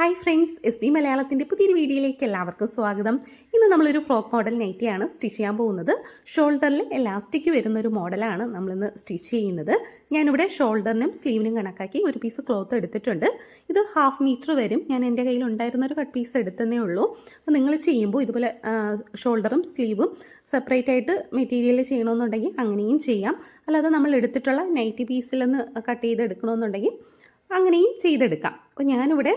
Hi friends S B മലയാളത്തിന്റെ പുതിയൊരു വീഡിയോയിലേക്ക് എല്ലാവർക്കും സ്വാഗതം. ഇന്ന് നമ്മളൊരു ഫ്രോക്ക് മോഡൽ നൈറ്റിയാണ് സ്റ്റിച്ച് ചെയ്യാൻ പോകുന്നത്. ഷോൾഡറിൽ എലാസ്റ്റിക് വരുന്ന ഒരു മോഡലാണ് നമ്മളിന്ന് സ്റ്റിച്ച് ചെയ്യുന്നത്. ഞാനിവിടെ ഷോൾഡറിനും സ്ലീവിനും കണക്കാക്കി ഒരു പീസ് ക്ലോത്ത് എടുത്തിട്ടുണ്ട്. ഇത് ഹാഫ് മീറ്റർ വരും. ഞാൻ എന്റെ കയ്യിൽ ഉണ്ടായിരുന്ന ഒരു കട്ട് പീസ് എടുത്തതേ ഉള്ളൂ. അപ്പോൾ നിങ്ങൾ ചെയ്യുമ്പോൾ ഇതുപോലെ ഷോൾഡറും സ്ലീവും സെപ്പറേറ്റ് ആയിട്ട് മെറ്റീരിയൽ ചെയ്യണമെന്നുണ്ടെങ്കിൽ അങ്ങനെയും ചെയ്യാം. അല്ലാതെ നമ്മൾ എടുത്തിട്ടുള്ള നൈറ്റി പീസിൽ നിന്ന് കട്ട് ചെയ്ത് എടുക്കണമെന്നുണ്ടെങ്കിൽ അങ്ങനെയും ചെയ്തെടുക്കാം. അപ്പോൾ ഞാനിവിടെ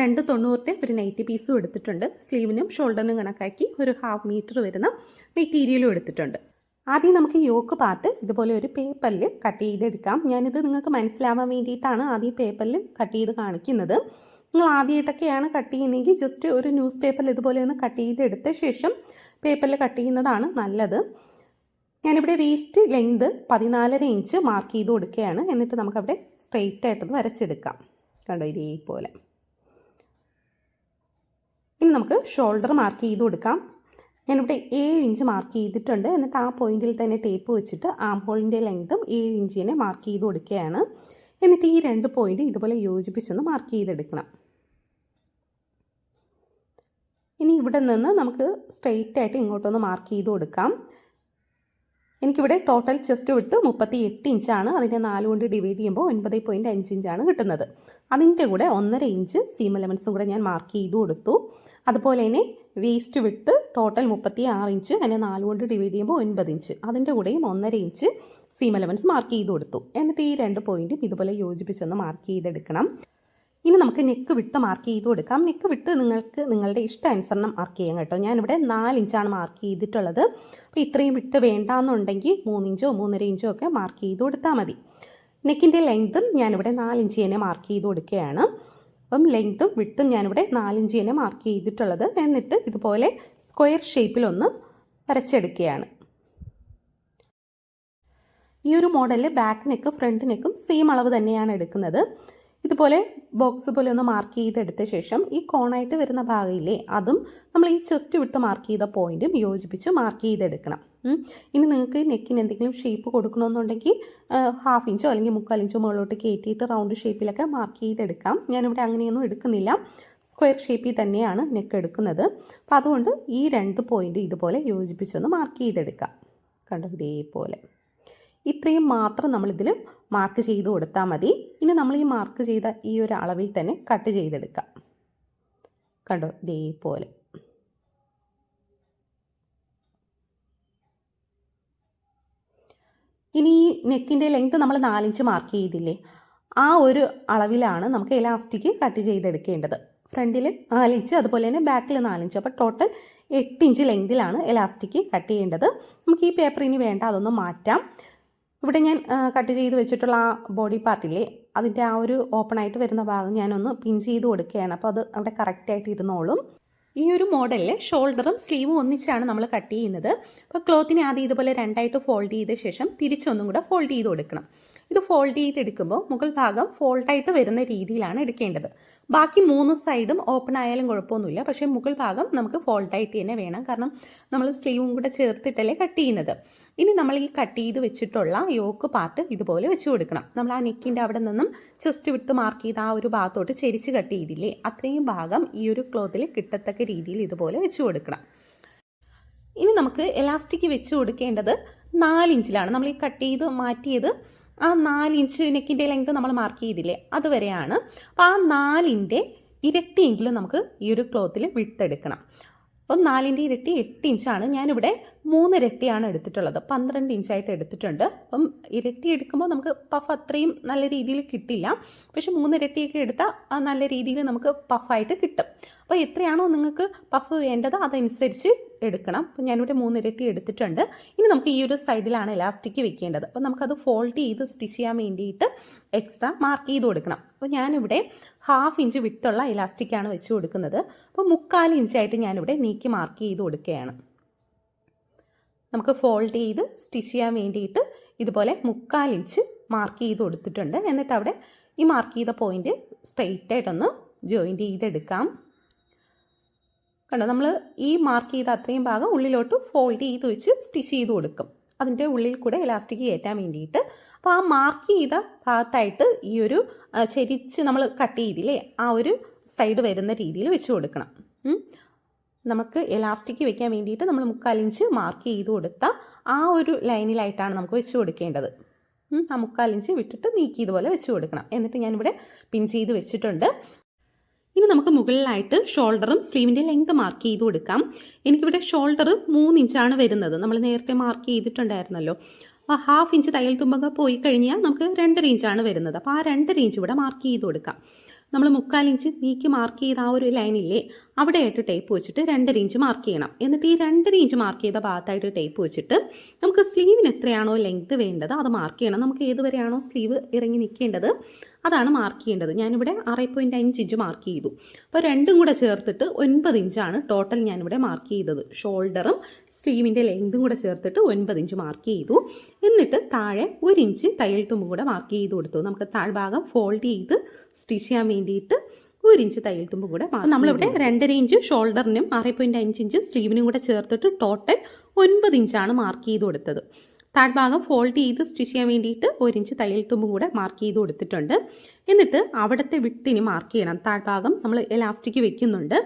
രണ്ട് തൊണ്ണൂറിന്റെ ഒരു നൈറ്റി പീസും എടുത്തിട്ടുണ്ട്. സ്ലീവിനും ഷോൾഡറിനും കണക്കാക്കി ഒരു ഹാഫ് മീറ്റർ വരുന്ന മെറ്റീരിയലും എടുത്തിട്ടുണ്ട്. ആദ്യം നമുക്ക് യോക്ക് പാർട്ട് ഇതുപോലെ ഒരു പേപ്പറിൽ കട്ട് ചെയ്തെടുക്കാം. ഞാനിത് നിങ്ങൾക്ക് മനസ്സിലാവാൻ വേണ്ടിയിട്ടാണ് ആദ്യം പേപ്പറിൽ കട്ട് ചെയ്ത് കാണിക്കുന്നത്. നിങ്ങൾ ആദ്യമായിട്ടൊക്കെയാണ് കട്ട് ചെയ്യുന്നതെങ്കിൽ ജസ്റ്റ് ഒരു ന്യൂസ് പേപ്പറിൽ ഇതുപോലെ ഒന്ന് കട്ട് ചെയ്തെടുത്ത ശേഷം പേപ്പറിൽ കട്ട് ചെയ്യുന്നതാണ് നല്ലത്. ഞാനിവിടെ വേസ്റ്റ് ലെങ്ത് പതിനാലര ഇഞ്ച് മാർക്ക് ചെയ്ത് കൊടുക്കുകയാണ്. എന്നിട്ട് നമുക്കവിടെ സ്ട്രെയിറ്റ് ആയിട്ടൊന്ന് വരച്ചെടുക്കാം. കണ്ടോ ഇതേപോലെ. ഇനി നമുക്ക് ഷോൾഡർ മാർക്ക് ചെയ്ത് കൊടുക്കാം. ഞാനിവിടെ ഏഴ് ഇഞ്ച് മാർക്ക് ചെയ്തിട്ടുണ്ട്. എന്നിട്ട് ആ പോയിന്റിൽ തന്നെ ടേപ്പ് വെച്ചിട്ട് ആം ഹോളിന്റെ ലെങ്തും ഏഴ് ഇഞ്ചിനെ മാർക്ക് ചെയ്ത് കൊടുക്കുകയാണ്. എന്നിട്ട് ഈ രണ്ട് പോയിന്റ് ഇതുപോലെ യോജിപ്പിച്ചൊന്ന് മാർക്ക് ചെയ്തെടുക്കണം. ഇനി ഇവിടെ നിന്ന് നമുക്ക് സ്ട്രെയിറ്റ് ആയിട്ട് ഇങ്ങോട്ടൊന്ന് മാർക്ക് ചെയ്ത് കൊടുക്കാം. എനിക്കിവിടെ ടോട്ടൽ ചെസ്റ്റ് വിട്ട് മുപ്പത്തി എട്ട് ഇഞ്ചാണ് അതിന്റെ നാല് കൊണ്ട് ഡിവൈഡ് ചെയ്യുമ്പോൾ ഒൻപത് പോയിന്റ് അഞ്ച് ഇഞ്ചാണ് കിട്ടുന്നത്. അതിന്റെ കൂടെ ഒന്നര ഇഞ്ച് സീം എലമെൻസും കൂടെ ഞാൻ മാർക്ക് ചെയ്ത് കൊടുത്തു. അതുപോലെ തന്നെ വേസ്റ്റ് വിട്ട് ടോട്ടൽ മുപ്പത്തി ആറ് ഇഞ്ച് അതിനെ നാല് കൊണ്ട് ഡിവൈഡ് ചെയ്യുമ്പോൾ ഒൻപത് ഇഞ്ച് അതിന്റെ കൂടെയും ഒന്നര ഇഞ്ച് സീം എലമെൻസ് മാർക്ക് ചെയ്ത് കൊടുത്തു. എന്നിട്ട് ഈ രണ്ട് പോയിന്റും ഇതുപോലെ യോജിപ്പിച്ചൊന്ന് മാർക്ക് ചെയ്തെടുക്കണം. ഇനി നമുക്ക് നെക്ക് വിട്ട് മാർക്ക് ചെയ്ത് കൊടുക്കാം. നെക്ക് വിട്ട് നിങ്ങൾക്ക് നിങ്ങളുടെ ഇഷ്ടാനുസരണം മാർക്ക് ചെയ്യാം കേട്ടോ. ഞാനിവിടെ നാല് ഇഞ്ചാണ് മാർക്ക് ചെയ്തിട്ടുള്ളത്. അപ്പോൾ ഇത്രയും വിട്ട് വേണ്ടാന്നുണ്ടെങ്കിൽ മൂന്നിഞ്ചോ മൂന്നര ഇഞ്ചോ ഒക്കെ മാർക്ക് ചെയ്ത് കൊടുത്താൽ മതി. നെക്കിന്റെ ലെങ്തും ഞാനിവിടെ നാലിഞ്ച് തന്നെ മാർക്ക് ചെയ്ത് കൊടുക്കുകയാണ്. അപ്പം ലെങ്ത്തും വിട്ടും ഞാനിവിടെ നാലിഞ്ച് തന്നെ മാർക്ക് ചെയ്തിട്ടുള്ളത്. എന്നിട്ട് ഇതുപോലെ സ്ക്വയർ ഷേപ്പിലൊന്ന് വരച്ചെടുക്കുകയാണ്. ഈ ഒരു മോഡലിൽ ബാക്ക് നെക്ക് ഫ്രണ്ട് നെക്കും സെയിം അളവ് തന്നെയാണ് എടുക്കുന്നത്. ഇതുപോലെ ബോക്സ് പോലെ ഒന്ന് മാർക്ക് ചെയ്തെടുത്ത ശേഷം ഈ കോണായിട്ട് വരുന്ന ഭാഗമില്ലേ അതും നമ്മൾ ഈ ചെസ്റ്റ് വിട്ട് മാർക്ക് ചെയ്ത പോയിന്റും യോജിപ്പിച്ച് മാർക്ക് ചെയ്തെടുക്കണം. ഇനി നിങ്ങൾക്ക് നെക്കിന് എന്തെങ്കിലും ഷേപ്പ് കൊടുക്കണമെന്നുണ്ടെങ്കിൽ ഹാഫ് ഇഞ്ചോ അല്ലെങ്കിൽ മുക്കാൽ ഇഞ്ചോ മുകളിലോട്ട് കയറ്റിയിട്ട് റൗണ്ട് ഷേപ്പിലൊക്കെ മാർക്ക് ചെയ്തെടുക്കാം. ഞാനിവിടെ അങ്ങനെയൊന്നും എടുക്കുന്നില്ല. സ്ക്വയർ ഷേപ്പിൽ തന്നെയാണ് നെക്ക് എടുക്കുന്നത്. അപ്പം അതുകൊണ്ട് ഈ രണ്ട് പോയിന്റ് ഇതുപോലെ യോജിപ്പിച്ചൊന്ന് മാർക്ക് ചെയ്തെടുക്കാം. കണ്ടോ ഇതേപോലെ. ഇത്രയും മാത്രം നമ്മളിതിൽ മാർക്ക് ചെയ്ത് കൊടുത്താൽ മതി. ഇനി നമ്മൾ ഈ മാർക്ക് ചെയ്ത ഈ ഒരു അളവിൽ തന്നെ കട്ട് ചെയ്തെടുക്കാം. കണ്ടോ? ഇതേപോലെ. ഇനി ഈ നെക്കിന്റെ ലെങ്ത് നമ്മൾ നാലിഞ്ച് മാർക്ക് ചെയ്തില്ലേ? ആ ഒരു അളവിലാണ് നമുക്ക് എലാസ്റ്റിക് കട്ട് ചെയ്തെടുക്കേണ്ടത്. ഫ്രണ്ടിൽ നാലിഞ്ച് അതുപോലെ തന്നെ ബാക്കിൽ നാലിഞ്ച് അപ്പോൾ ടോട്ടൽ എട്ട് ഇഞ്ച് ലെങ്തിലാണ് എലാസ്റ്റിക് കട്ട് ചെയ്യേണ്ടത്. നമുക്ക് ഈ പേപ്പർ ഇനി വേണ്ട അതൊന്ന് മാറ്റാം. ഇവിടെ ഞാൻ കട്ട് ചെയ്ത് വെച്ചിട്ടുള്ള ആ ബോഡി പാർട്ടില്ലേ അതിന്റെ ആ ഒരു ഓപ്പൺ ആയിട്ട് വരുന്ന ഭാഗം ഞാനൊന്ന് പിൻ ചെയ്ത് കൊടുക്കുകയാണ്. അപ്പോൾ അത് അവിടെ കറക്റ്റായിട്ട് ഇരുന്നോളും. ഈ ഒരു മോഡലിൽ ഷോൾഡറും സ്ലീവും ഒന്നിച്ചാണ് നമ്മൾ കട്ട് ചെയ്യുന്നത്. അപ്പോൾ ക്ലോത്തിനെ ആദ്യം ഇതുപോലെ രണ്ടായിട്ട് ഫോൾഡ് ചെയ്ത ശേഷം തിരിച്ചൊന്നും കൂടെ ഫോൾഡ് ചെയ്ത് കൊടുക്കണം. ഇത് ഫോൾഡ് ചെയ്തെടുക്കുമ്പോൾ മുകൾ ഭാഗം ഫോൾഡായിട്ട് വരുന്ന രീതിയിലാണ് എടുക്കേണ്ടത്. ബാക്കി മൂന്ന് സൈഡും ഓപ്പൺ ആയാലും കുഴപ്പമൊന്നുമില്ല. പക്ഷേ മുകൾ ഭാഗം നമുക്ക് ഫോൾഡായിട്ട് തന്നെ വേണം. കാരണം നമ്മൾ സ്ലീവും കൂടെ ചേർത്തിട്ടല്ലേ കട്ട് ചെയ്യുന്നത്. ഇനി നമ്മൾ ഈ കട്ട് ചെയ്ത് വെച്ചിട്ടുള്ള യോക്ക് പാർട്ട് ഇതുപോലെ വെച്ച് കൊടുക്കണം. നമ്മൾ ആ നെക്കിന്റെ അവിടെ നിന്നും ചെസ്റ്റ് വിട്ട് മാർക്ക് ചെയ്ത് ആ ഒരു ഭാഗത്തോട്ട് ചെരിച്ച് കട്ട് ചെയ്തില്ലേ അത്രയും ഭാഗം ഈ ഒരു ക്ലോത്തിൽ കിട്ടത്തക്ക രീതിയിൽ ഇതുപോലെ വെച്ച് കൊടുക്കണം. ഇനി നമുക്ക് എലാസ്റ്റിക് വെച്ച് കൊടുക്കേണ്ടത് നാലിഞ്ചിലാണ് നമ്മൾ ഈ കട്ട് ചെയ്ത് മാറ്റിയത് ആ നാല് ഇഞ്ച് നെക്കിന്റെ ലെങ്ത് നമ്മൾ മാർക്ക് ചെയ്തില്ലേ? അതുവരെയാണ്. അപ്പോൾ ആ നാലിന്റെ ഇരട്ടിയെങ്കിലും നമുക്ക് ഈ ഒരു ക്ലോത്തിൽ വിട്ടെടുക്കണം അപ്പം നാലിന്റെ ഇരട്ടി എട്ട് ഇഞ്ചാണ് ഞാനിവിടെ മൂന്ന് ഇരട്ടിയാണ് എടുത്തിട്ടുള്ളത്. പന്ത്രണ്ട് ഇഞ്ചായിട്ട് എടുത്തിട്ടുണ്ട്. അപ്പം ഇരട്ടി എടുക്കുമ്പോൾ നമുക്ക് പഫ് അത്രയും നല്ല രീതിയിൽ കിട്ടില്ല. പക്ഷെ മൂന്ന് ഇരട്ടിയൊക്കെ എടുത്താൽ നല്ല രീതിയിൽ നമുക്ക് പഫായിട്ട് കിട്ടും. അപ്പോൾ എത്രയാണോ നിങ്ങൾക്ക് പഫ് വേണ്ടത് അതനുസരിച്ച് എടുക്കണം. അപ്പോൾ ഞാനിവിടെ മൂന്നിരട്ടി എടുത്തിട്ടുണ്ട്. ഇനി നമുക്ക് ഈ ഒരു സൈഡിലാണ് ഇലാസ്റ്റിക് വെക്കേണ്ടത്. അപ്പോൾ നമുക്കത് ഫോൾഡ് ചെയ്ത് സ്റ്റിച്ച് ചെയ്യാൻ വേണ്ടിയിട്ട് എക്സ്ട്രാ മാർക്ക് ചെയ്ത് കൊടുക്കണം. അപ്പോൾ ഞാനിവിടെ ഹാഫ് ഇഞ്ച് വിട്ടുള്ള ഇലാസ്റ്റിക്കാണ് വെച്ച് കൊടുക്കുന്നത്. അപ്പോൾ മുക്കാൽ ഇഞ്ചായിട്ട് ഞാനിവിടെ നീക്കി മാർക്ക് ചെയ്ത് കൊടുക്കുകയാണ്. നമുക്ക് ഫോൾഡ് ചെയ്ത് സ്റ്റിച്ച് ചെയ്യാൻ വേണ്ടിയിട്ട് ഇതുപോലെ മുക്കാൽ ഇഞ്ച് മാർക്ക് ചെയ്ത് കൊടുത്തിട്ടുണ്ട്. എന്നിട്ട് അവിടെ ഈ മാർക്ക് ചെയ്ത പോയിന്റ് സ്ട്രെയിറ്റ് ആയിട്ടൊന്ന് ജോയിന്റ് ചെയ്തെടുക്കാം. കണ്ടോ? നമ്മൾ ഈ മാർക്ക് ചെയ്ത അത്രയും ഭാഗം ഉള്ളിലോട്ട് ഫോൾഡ് ചെയ്ത് വെച്ച് സ്റ്റിച്ച് ചെയ്ത് കൊടുക്കും. അതിന്റെ ഉള്ളിൽ കൂടെ ഇലാസ്റ്റിക് കയറ്റാൻ വേണ്ടിയിട്ട്. അപ്പോൾ ആ മാർക്ക് ചെയ്ത ഭാഗത്തായിട്ട് ഈ ഒരു ചെരിച്ച് നമ്മൾ കട്ട് ചെയ്തില്ലേ? ആ ഒരു സൈഡ് വരുന്ന രീതിയിൽ വെച്ച് കൊടുക്കണം. നമുക്ക് എലാസ്റ്റിക് വെക്കാൻ വേണ്ടിയിട്ട് നമ്മൾ മുക്കാലിഞ്ച് മാർക്ക് ചെയ്ത് കൊടുത്ത ആ ഒരു ലൈനിലായിട്ടാണ് നമുക്ക് വെച്ച് കൊടുക്കേണ്ടത്. ആ മുക്കാലിഞ്ച് വിട്ടിട്ട് നീക്കി ഇതുപോലെ വെച്ച് കൊടുക്കണം. എന്നിട്ട് ഞാനിവിടെ പിൻ ചെയ്ത് വെച്ചിട്ടുണ്ട്. ഇനി നമുക്ക് മുകളിലായിട്ട് ഷോൾഡറും സ്ലീവിന്റെ ലെങ്ത് മാർക്ക് ചെയ്ത് കൊടുക്കാം. എനിക്കിവിടെ ഷോൾഡർ മൂന്ന് ഇഞ്ചാണ് വരുന്നത്. നമ്മൾ നേരത്തെ മാർക്ക് ചെയ്തിട്ടുണ്ടായിരുന്നല്ലോ. അപ്പോൾ ഹാഫ് ഇഞ്ച് തയ്യൽ തുമ്പൊക്കെ പോയി കഴിഞ്ഞാൽ നമുക്ക് രണ്ടര ഇഞ്ചാണ് വരുന്നത്. അപ്പോൾ ആ രണ്ടര ഇഞ്ച് ഇവിടെ മാർക്ക് ചെയ്ത് കൊടുക്കാം. നമ്മൾ മുക്കാൽ ഇഞ്ച് നീക്കി മാർക്ക് ചെയ്ത ആ ഒരു ലൈനില്ലേ അവിടെയായിട്ട് ടേപ്പ് വെച്ചിട്ട് രണ്ടര ഇഞ്ച് മാർക്ക് ചെയ്യണം. എന്നിട്ട് ഈ രണ്ടര ഇഞ്ച് മാർക്ക് ചെയ്ത ഭാഗത്തായിട്ട് ടേപ്പ് വെച്ചിട്ട് നമുക്ക് സ്ലീവിന് എത്രയാണോ ലെങ്ത് വേണ്ടത് അത് മാർക്ക് ചെയ്യണം. നമുക്ക് ഏതുവരെയാണോ സ്ലീവ് ഇറങ്ങി നിൽക്കേണ്ടത് അതാണ് മാർക്ക് ചെയ്യേണ്ടത്. ഞാനിവിടെ ആറ് പോയിന്റ് അഞ്ച് ഇഞ്ച് മാർക്ക് ചെയ്തു. അപ്പോൾ രണ്ടും കൂടെ ചേർത്തിട്ട് ഒൻപത് ഇഞ്ചാണ് ടോട്ടൽ ഞാനിവിടെ മാർക്ക് ചെയ്തത്. ഷോൾഡറും സ്ലീവിന്റെ ലെങ്തും കൂടെ ചേർത്തിട്ട് ഒൻപത് ഇഞ്ച് മാർക്ക് ചെയ്തു. എന്നിട്ട് താഴെ ഒരു ഇഞ്ച് തയ്യൽ തുമ്പ് കൂടെ മാർക്ക് ചെയ്ത് കൊടുത്തു. നമുക്ക് താഴ്ഭാഗം ഫോൾഡ് ചെയ്ത് സ്റ്റിച്ച് ചെയ്യാൻ വേണ്ടിയിട്ട് ഒരു ഇഞ്ച് തയ്യൽ തുമ്പ് കൂടെ മാർക്ക് നമ്മളിവിടെ രണ്ടര ഇഞ്ച് ഷോൾഡറിനും ആറ് പോയിന്റ് അഞ്ച് ഇഞ്ച് സ്ലീവിനും കൂടെ ചേർത്തിട്ട് ടോട്ടൽ ഒൻപത് ഇഞ്ചാണ് മാർക്ക് ചെയ്ത് കൊടുത്തത്. താഴ്ഭാഗം ഫോൾഡ് ചെയ്ത് സ്റ്റിച്ച് ചെയ്യാൻ വേണ്ടിയിട്ട് ഒരു ഇഞ്ച് തയ്യൽ തുമ്പും കൂടെ മാർക്ക് ചെയ്ത് കൊടുത്തിട്ടുണ്ട്. എന്നിട്ട് അവിടുത്തെ വിട്ടിന് മാർക്ക് ചെയ്യണം. താഴ്ഭാഗം നമ്മൾ എലാസ്റ്റിക് വെക്കുന്നുണ്ട്.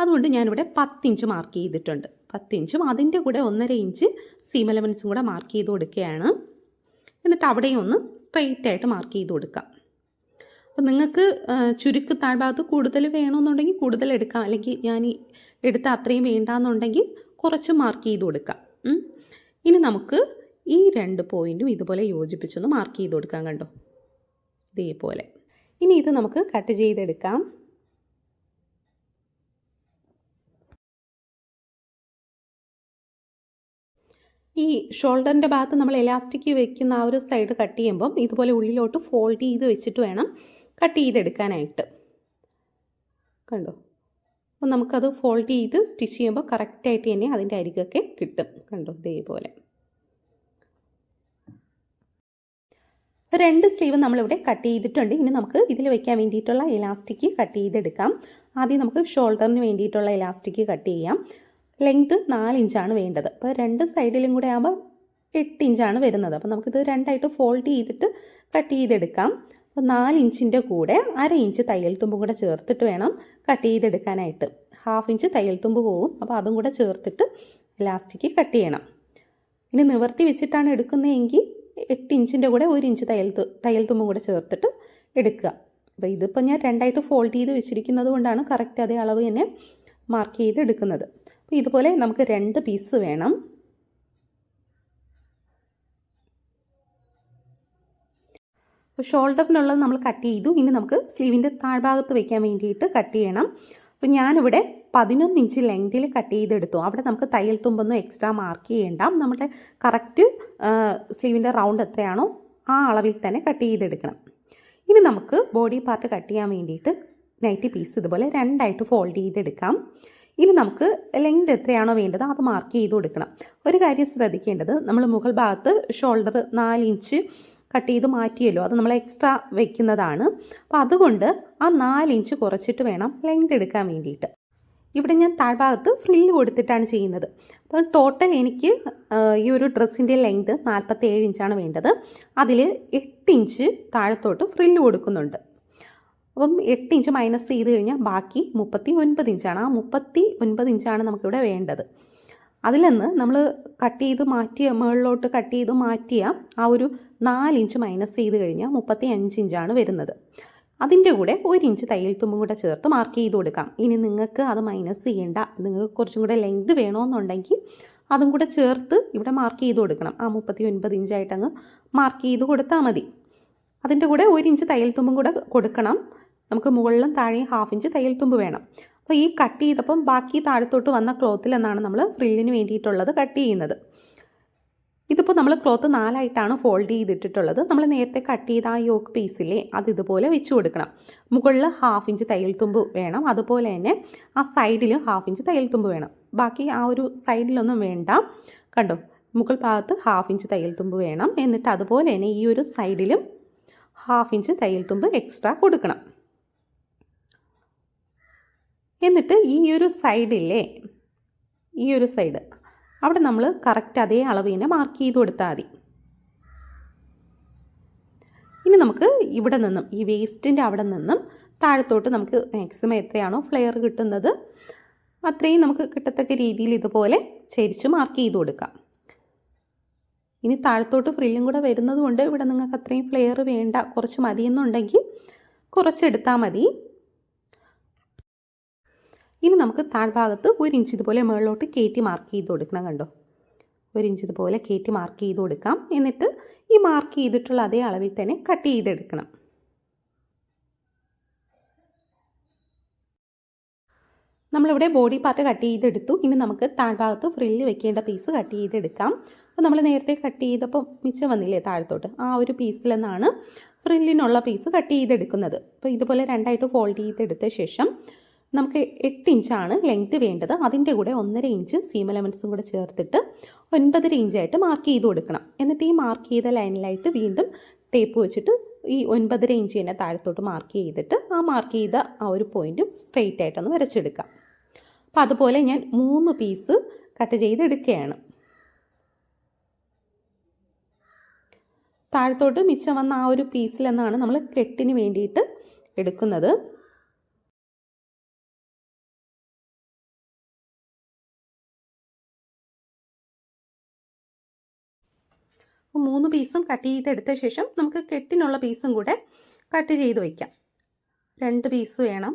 അതുകൊണ്ട് ഞാനിവിടെ പത്തിഞ്ച് മാർക്ക് ചെയ്തിട്ടുണ്ട്. പത്ത് ഇഞ്ചും അതിന്റെ കൂടെ ഒന്നര ഇഞ്ച് സീം എലമെൻസും കൂടെ മാർക്ക് ചെയ്ത് കൊടുക്കുകയാണ്. എന്നിട്ട് അവിടെയും ഒന്ന് സ്ട്രെയിറ്റ് ആയിട്ട് മാർക്ക് ചെയ്ത് കൊടുക്കാം അപ്പോൾ നിങ്ങൾക്ക് ചുരുക്ക് താഴ്ഭാഗത്ത് കൂടുതൽ വേണമെന്നുണ്ടെങ്കിൽ കൂടുതൽ എടുക്കാം. അല്ലെങ്കിൽ ഞാൻ എടുത്ത അത്രയും വേണ്ടാന്നുണ്ടെങ്കിൽ കുറച്ച് മാർക്ക് ചെയ്ത് കൊടുക്കാം. ഇനി നമുക്ക് ഈ രണ്ട് പോയിന്റും ഇതുപോലെ യോജിപ്പിച്ചൊന്ന് മാർക്ക് ചെയ്ത് കൊടുക്കാം കണ്ടോ? ഇതേപോലെ. ഇനി ഇത് നമുക്ക് കട്ട് ചെയ്തെടുക്കാം. ഈ ഷോൾഡറിന്റെ ഭാഗത്ത് നമ്മൾ എലാസ്റ്റിക് വെക്കുന്ന ആ ഒരു സൈഡ് കട്ട് ചെയ്യുമ്പം ഇതുപോലെ ഉള്ളിലോട്ട് ഫോൾഡ് ചെയ്ത് വെച്ചിട്ട് വേണം കട്ട് ചെയ്തെടുക്കാനായിട്ട്. കണ്ടോ? അപ്പോൾ നമുക്കത് ഫോൾഡ് ചെയ്ത് സ്റ്റിച്ച് ചെയ്യുമ്പോൾ കറക്റ്റായിട്ട് തന്നെ അതിന്റെ അരികൊക്കെ കിട്ടും. കണ്ടോ? ഇതേപോലെ. രണ്ട് സ്ലീവ് നമ്മളിവിടെ കട്ട് ചെയ്തിട്ടുണ്ട്. ഇനി നമുക്ക് ഇതിൽ വെക്കാൻ വേണ്ടിയിട്ടുള്ള എലാസ്റ്റിക് കട്ട് ചെയ്തെടുക്കാം. ആദ്യം നമുക്ക് ഷോൾഡറിന് വേണ്ടിയിട്ടുള്ള എലാസ്റ്റിക് കട്ട് ചെയ്യാം. ലെങ്ത് നാല് ഇഞ്ചാണ് വേണ്ടത്. അപ്പോൾ രണ്ട് സൈഡിലും കൂടെ ആകുമ്പോൾ എട്ട് ഇഞ്ചാണ് വരുന്നത്. അപ്പോൾ നമുക്കിത് രണ്ടായിട്ട് ഫോൾഡ് ചെയ്തിട്ട് കട്ട് ചെയ്തെടുക്കാം. അപ്പോൾ നാല് ഇഞ്ചിന്റെ കൂടെ അര ഇഞ്ച് തയ്യൽ തുമ്പും കൂടെ ചേർത്തിട്ട് വേണം കട്ട് ചെയ്തെടുക്കാനായിട്ട്. ഹാഫ് ഇഞ്ച് തയ്യൽ തുമ്പ് പോവും. അപ്പോൾ അതും കൂടെ ചേർത്തിട്ട് ഇലാസ്റ്റിക് കട്ട് ചെയ്യണം. ഇനി നിവർത്തി വെച്ചിട്ടാണ് എടുക്കുന്നതെങ്കിൽ എട്ട് ഇഞ്ചിന്റെ കൂടെ ഒരു ഇഞ്ച് തയ്യൽ തയ്യൽ തുമ്പും കൂടെ ചേർത്തിട്ട് എടുക്കുക. അപ്പോൾ ഇതിപ്പോൾ ഞാൻ രണ്ടായിട്ട് ഫോൾഡ് ചെയ്ത് വെച്ചിരിക്കുന്നത് കൊണ്ടാണ് കറക്റ്റ് അതേ അളവ് തന്നെ മാർക്ക് ചെയ്ത് എടുക്കുന്നത് അപ്പോൾ ഇതുപോലെ നമുക്ക് രണ്ട് പീസ് വേണം. അപ്പോൾ ഷോൾഡറിനുള്ളത് നമ്മൾ കട്ട് ചെയ്തു. ഇനി നമുക്ക് സ്ലീവിന്റെ താഴ്ഭാഗത്ത് വയ്ക്കാൻ വേണ്ടിയിട്ട് കട്ട് ചെയ്യണം. അപ്പോൾ ഞാനിവിടെ പതിനൊന്ന് ഇഞ്ച് ലെങ്തിൽ കട്ട് ചെയ്തെടുത്തു. അവിടെ നമുക്ക് തയ്യൽ തുമ്പൊന്നും എക്സ്ട്രാ മാർക്ക് ചെയ്യേണ്ട. നമ്മുടെ കറക്റ്റ് സ്ലീവിന്റെ റൗണ്ട് എത്രയാണോ ആ അളവിൽ തന്നെ കട്ട് ചെയ്തെടുക്കണം. ഇനി നമുക്ക് ബോഡി പാർട്ട് കട്ട് ചെയ്യാൻ വേണ്ടിയിട്ട് നൈറ്റി പീസ് ഇതുപോലെ രണ്ടായിട്ട് ഫോൾഡ് ചെയ്തെടുക്കാം. ഇനി നമുക്ക് ലെങ്ത് എത്രയാണോ വേണ്ടത് അത് മാർക്ക് ചെയ്ത് കൊടുക്കണം. ഒരു കാര്യം ശ്രദ്ധിക്കേണ്ടത് നമ്മൾ മുകൾ ഭാഗത്ത് ഷോൾഡർ നാല് ഇഞ്ച് കട്ട് ചെയ്ത് മാറ്റിയല്ലോ അത് നമ്മൾ എക്സ്ട്രാ വെക്കുന്നതാണ്. അപ്പോൾ അതുകൊണ്ട് ആ നാല് ഇഞ്ച് കുറച്ചിട്ട് വേണം ലെങ്ത് എടുക്കാൻ വേണ്ടിയിട്ട്. ഇവിടെ ഞാൻ താഴ്ഭാഗത്ത് ഫ്രില്ല് കൊടുത്തിട്ടാണ് ചെയ്യുന്നത്. അപ്പോൾ ടോട്ടൽ എനിക്ക് ഈ ഒരു ഡ്രസ്സിന്റെ ലെങ്ത് നാൽപ്പത്തേഴ് ഇഞ്ചാണ് വേണ്ടത്. അതിൽ എട്ട് ഇഞ്ച് താഴത്തോട്ട് ഫ്രില്ല് കൊടുക്കുന്നുണ്ട്. അപ്പം എട്ട് ഇഞ്ച് മൈനസ് ചെയ്ത് കഴിഞ്ഞാൽ ബാക്കി മുപ്പത്തി ഒൻപത് ഇഞ്ചാണ്. ആ മുപ്പത്തി ഒൻപത് ഇഞ്ചാണ് നമുക്കിവിടെ വേണ്ടത്. അതിൽ നിന്ന് നമ്മൾ കട്ട് ചെയ്ത് മാറ്റിയ മുകളിലോട്ട് കട്ട് ചെയ്ത് മാറ്റിയ ആ ഒരു നാല് ഇഞ്ച് മൈനസ് ചെയ്ത് കഴിഞ്ഞാൽ മുപ്പത്തി അഞ്ച് ഇഞ്ചാണ് വരുന്നത്. അതിന്റെ കൂടെ ഒരു ഇഞ്ച് തയ്യൽ തുമ്പും കൂടെ ചേർത്ത് മാർക്ക് ചെയ്ത് കൊടുക്കാം. ഇനി നിങ്ങൾക്ക് അത് മൈനസ് ചെയ്യേണ്ട. നിങ്ങൾക്ക് കുറച്ചും കൂടെ ലെങ്ത് വേണമെന്നുണ്ടെങ്കിൽ അതും കൂടെ ചേർത്ത് ഇവിടെ മാർക്ക് ചെയ്ത് കൊടുക്കണം. ആ മുപ്പത്തി ഒൻപത് ഇഞ്ചായിട്ട് അങ്ങ് മാർക്ക് ചെയ്ത് കൊടുത്താൽ മതി. അതിന്റെ കൂടെ ഒരു ഇഞ്ച് തയ്യൽ തുമ്പും കൂടെ കൊടുക്കണം. നമുക്ക് മുകളിലും താഴെയും ഹാഫ് ഇഞ്ച് തയ്യൽ തുമ്പ് വേണം. അപ്പോൾ ഈ കട്ട് ചെയ്തപ്പം ബാക്കി താഴത്തോട്ട് വന്ന ക്ലോത്തിൽ എന്നാണ് നമ്മൾ ഫ്രില്ലിന് വേണ്ടിയിട്ടുള്ളത് കട്ട് ചെയ്യുന്നത്. ഇതിപ്പോൾ നമ്മൾ ക്ലോത്ത് നാലായിട്ടാണ് ഫോൾഡ് ചെയ്തിട്ടുള്ളത് നമ്മൾ നേരത്തെ കട്ട് ചെയ്ത ആ യോക്ക് പീസിലെ അത് ഇതുപോലെ വെച്ച് കൊടുക്കണം. മുകളിൽ ഹാഫ് ഇഞ്ച് തയ്യൽ തുമ്പ് വേണം. അതുപോലെ തന്നെ ആ സൈഡിലും ഹാഫ് ഇഞ്ച് തയ്യൽ തുമ്പ് വേണം. ബാക്കി ആ ഒരു സൈഡിലൊന്നും വേണ്ട. കണ്ടോ? മുകൾ ഭാഗത്ത് ഹാഫ് ഇഞ്ച് തയ്യൽ തുമ്പ് വേണം. എന്നിട്ട് അതുപോലെ തന്നെ ഈ ഒരു സൈഡിലും ഹാഫ് ഇഞ്ച് തയ്യൽ തുമ്പ് എക്സ്ട്രാ കൊടുക്കണം. എന്നിട്ട് ഈ ഒരു സൈഡില്ലേ ഈ ഒരു സൈഡ് അവിടെ നമ്മൾ കറക്റ്റ് അതേ അളവ് തന്നെ മാർക്ക് ചെയ്ത് കൊടുത്താൽ മതി. ഇനി നമുക്ക് ഇവിടെ നിന്നും ഈ വേസ്റ്റിന്റെ അവിടെ നിന്നും താഴത്തോട്ട് നമുക്ക് മാക്സിമം എത്രയാണോ ഫ്ലെയർ കിട്ടുന്നത് അത്രയും നമുക്ക് കിട്ടത്തക്ക രീതിയിൽ ഇതുപോലെ ചരിച്ച് മാർക്ക് ചെയ്ത് കൊടുക്കാം. ഇനി താഴത്തോട്ട് ഫ്രില്ലും കൂടെ വരുന്നതുകൊണ്ട് ഇവിടെ നിങ്ങൾക്ക് അത്രയും ഫ്ലെയർ വേണ്ട കുറച്ച് മതിയെന്നുണ്ടെങ്കിൽ കുറച്ചെടുത്താൽ മതി. ഇനി നമുക്ക് താഴ്ഭാഗത്ത് ഒരു ഇഞ്ച് ഇതുപോലെ മുകളിലോട്ട് കയറ്റി മാർക്ക് ചെയ്ത് കൊടുക്കണം കണ്ടോ? ഒരു ഇഞ്ച് ഇതുപോലെ കയറ്റി മാർക്ക് ചെയ്ത് കൊടുക്കാം. എന്നിട്ട് ഈ മാർക്ക് ചെയ്തിട്ടുള്ള അതേ അളവിൽ തന്നെ കട്ട് ചെയ്തെടുക്കണം. നമ്മളിവിടെ ബോഡി പാർട്ട് കട്ട് ചെയ്തെടുത്തു. ഇനി നമുക്ക് താഴ്ഭാഗത്ത് ഫ്രില്ല് വെക്കേണ്ട പീസ് കട്ട് ചെയ്തെടുക്കാം. അപ്പോൾ നമ്മൾ നേരത്തെ കട്ട് ചെയ്തപ്പോൾ മിച്ചം വന്നില്ലേ താഴത്തോട്ട്? ആ ഒരു പീസിൽ നിന്നാണ് ഫ്രില്ലിനുള്ള പീസ് കട്ട് ചെയ്തെടുക്കുന്നത്. അപ്പോൾ ഇതുപോലെ രണ്ടായിട്ട് ഫോൾഡ് ചെയ്തെടുത്ത ശേഷം നമുക്ക് എട്ട് ഇഞ്ചാണ് ലെങ്ത് വേണ്ടത്. അതിന്റെ കൂടെ ഒന്നര ഇഞ്ച് സീം എലമെൻസും കൂടെ ചേർത്തിട്ട് ഒൻപതര ഇഞ്ചായിട്ട് മാർക്ക് ചെയ്ത് കൊടുക്കണം. എന്നിട്ട് ഈ മാർക്ക് ചെയ്ത ലൈനിലായിട്ട് വീണ്ടും ടേപ്പ് വെച്ചിട്ട് ഈ ഒൻപതര ഇഞ്ച് തന്നെ താഴത്തോട്ട് മാർക്ക് ചെയ്തിട്ട് ആ മാർക്ക് ചെയ്ത ആ ഒരു പോയിന്റും സ്ട്രെയിറ്റ് ആയിട്ടൊന്ന് വരച്ചെടുക്കാം. അപ്പം അതുപോലെ ഞാൻ മൂന്ന് പീസ് കട്ട് ചെയ്തെടുക്കുകയാണ്. താഴത്തോട്ട് മിച്ചം വന്ന ആ ഒരു പീസിൽ നിന്നാണ് നമ്മൾ കെട്ടിന് വേണ്ടിയിട്ട് എടുക്കുന്നത്. മൂന്ന് പീസും കട്ട് ചെയ്തെടുത്ത ശേഷം നമുക്ക് കെട്ടിനുള്ള പീസും കൂടെ കട്ട് ചെയ്ത് വയ്ക്കാം രണ്ട് പീസ് വേണം.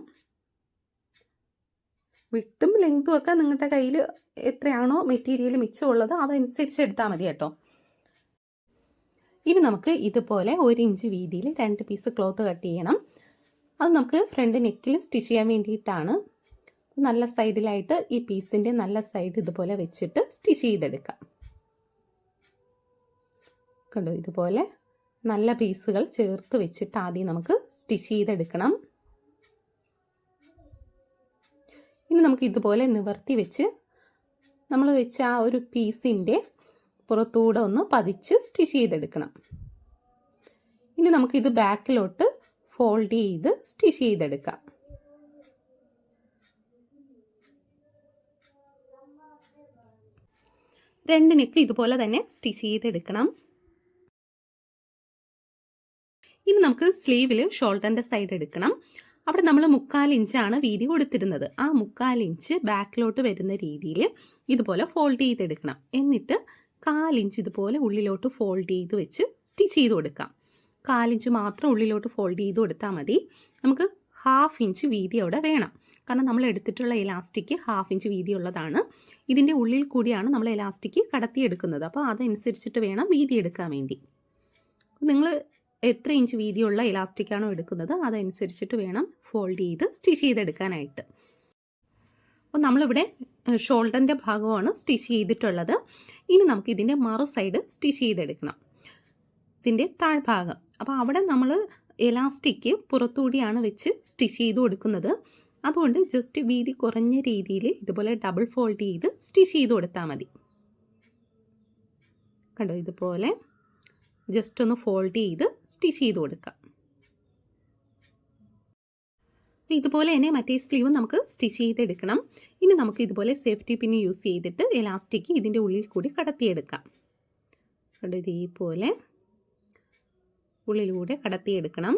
വിട്ടും ലെങ്ത്തും ഒക്കെ നിങ്ങളുടെ കയ്യിൽ എത്രയാണോ മെറ്റീരിയൽ മിച്ചമുള്ളത് അതനുസരിച്ച് എടുത്താൽ മതി കേട്ടോ. ഇനി നമുക്ക് ഇതുപോലെ ഒരു ഇഞ്ച് വീതിയിൽ രണ്ട് പീസ് ക്ലോത്ത് കട്ട് ചെയ്യണം. അത് നമുക്ക് ഫ്രണ്ട് നെക്കിൽ സ്റ്റിച്ച് ചെയ്യാൻ വേണ്ടിയിട്ടാണ്. നല്ല സൈഡിലായിട്ട് ഈ പീസിന്റെ നല്ല സൈഡ് ഇതുപോലെ വെച്ചിട്ട് സ്റ്റിച്ച് ചെയ്തെടുക്കാം. കണ്ടോ? ഇതുപോലെ നല്ല പീസുകൾ ചേർത്ത് വെച്ചിട്ട് ആദ്യം നമുക്ക് സ്റ്റിച്ച് ചെയ്തെടുക്കണം. ഇനി നമുക്ക് ഇതുപോലെ നിവർത്തി വെച്ച് നമ്മൾ വെച്ച ആ ഒരു പീസിന്റെ പുറത്തൂടെ ഒന്ന് പതിച്ച് സ്റ്റിച്ച് ചെയ്തെടുക്കണം. ഇനി നമുക്കിത് ബാക്കിലോട്ട് ഫോൾഡ് ചെയ്ത് സ്റ്റിച്ച് ചെയ്തെടുക്കാം. രണ്ടിനൊക്കെ നെക്ക് ഇതുപോലെ തന്നെ സ്റ്റിച്ച് ചെയ്തെടുക്കണം. ഇനി നമുക്ക് സ്ലീവിൽ ഷോൾഡറിന്റെ സൈഡ് എടുക്കണം. അവിടെ നമ്മൾ മുക്കാൽ ഇഞ്ചാണ് വീതി കൊടുത്തിരുന്നത്. ആ മുക്കാൽ ഇഞ്ച് ബാക്കിലോട്ട് വരുന്ന രീതിയിൽ ഇതുപോലെ ഫോൾഡ് ചെയ്തെടുക്കണം. എന്നിട്ട് കാലിഞ്ച് ഇതുപോലെ ഉള്ളിലോട്ട് ഫോൾഡ് ചെയ്ത് വെച്ച് സ്റ്റിച്ച് ചെയ്ത് കൊടുക്കാം. കാലിഞ്ച് മാത്രം ഉള്ളിലോട്ട് ഫോൾഡ് ചെയ്ത് കൊടുത്താൽ മതി. നമുക്ക് ഹാഫ് ഇഞ്ച് വീതി അവിടെ വേണം. കാരണം നമ്മൾ എടുത്തിട്ടുള്ള ഇലാസ്റ്റിക് ഹാഫ് ഇഞ്ച് വീതിയുള്ളതാണ് ഇതിന്റെ ഉള്ളിൽ കൂടിയാണ് നമ്മൾ ഇലാസ്റ്റിക് കടത്തിയെടുക്കുന്നത്. അപ്പോൾ അതനുസരിച്ചിട്ട് വേണം വീതി എടുക്കാൻ വേണ്ടി. നിങ്ങൾ എത്ര ഇഞ്ച് വീതിയുള്ള ഇലാസ്റ്റിക്കാണോ എടുക്കുന്നത് അതനുസരിച്ചിട്ട് വേണം ഫോൾഡ് ചെയ്ത് സ്റ്റിച്ച് ചെയ്തെടുക്കാനായിട്ട്. അപ്പോൾ നമ്മളിവിടെ ഷോൾഡറിന്റെ ഭാഗമാണ് സ്റ്റിച്ച് ചെയ്തിട്ടുള്ളത്. ഇനി നമുക്ക് ഇതിന്റെ മറു സൈഡ് സ്റ്റിച്ച് ചെയ്തെടുക്കണം. ഇതിന്റെ താഴ്ഭാഗം. അപ്പോൾ അവിടെ നമ്മൾ എലാസ്റ്റിക് പുറത്തുകൂടിയാണ് വെച്ച് സ്റ്റിച്ച് ചെയ്ത് കൊടുക്കുന്നത്. അതുകൊണ്ട് ജസ്റ്റ് വീതി കുറഞ്ഞ രീതിയിൽ ഇതുപോലെ ഡബിൾ ഫോൾഡ് ചെയ്ത് സ്റ്റിച്ച് ചെയ്ത് കൊടുത്താൽ മതി. കണ്ടോ? ഇതുപോലെ ജസ്റ്റ് ഒന്ന് ഫോൾഡ് ചെയ്ത് സ്റ്റിച്ച് ചെയ്ത് കൊടുക്കാം. ഇതുപോലെ തന്നെ മറ്റേ സ്ലീവ് നമുക്ക് സ്റ്റിച്ച് ചെയ്തെടുക്കണം ഇനി നമുക്ക് ഇതുപോലെ സേഫ്റ്റി പിന്നെ യൂസ് ചെയ്തിട്ട് എലാസ്റ്റിക് ഇതിന്റെ ഉള്ളിൽ കൂടി കടത്തിയെടുക്കാം. കണ്ടോ ഇതേപോലെ ഉള്ളിലൂടെ കടത്തിയെടുക്കണം.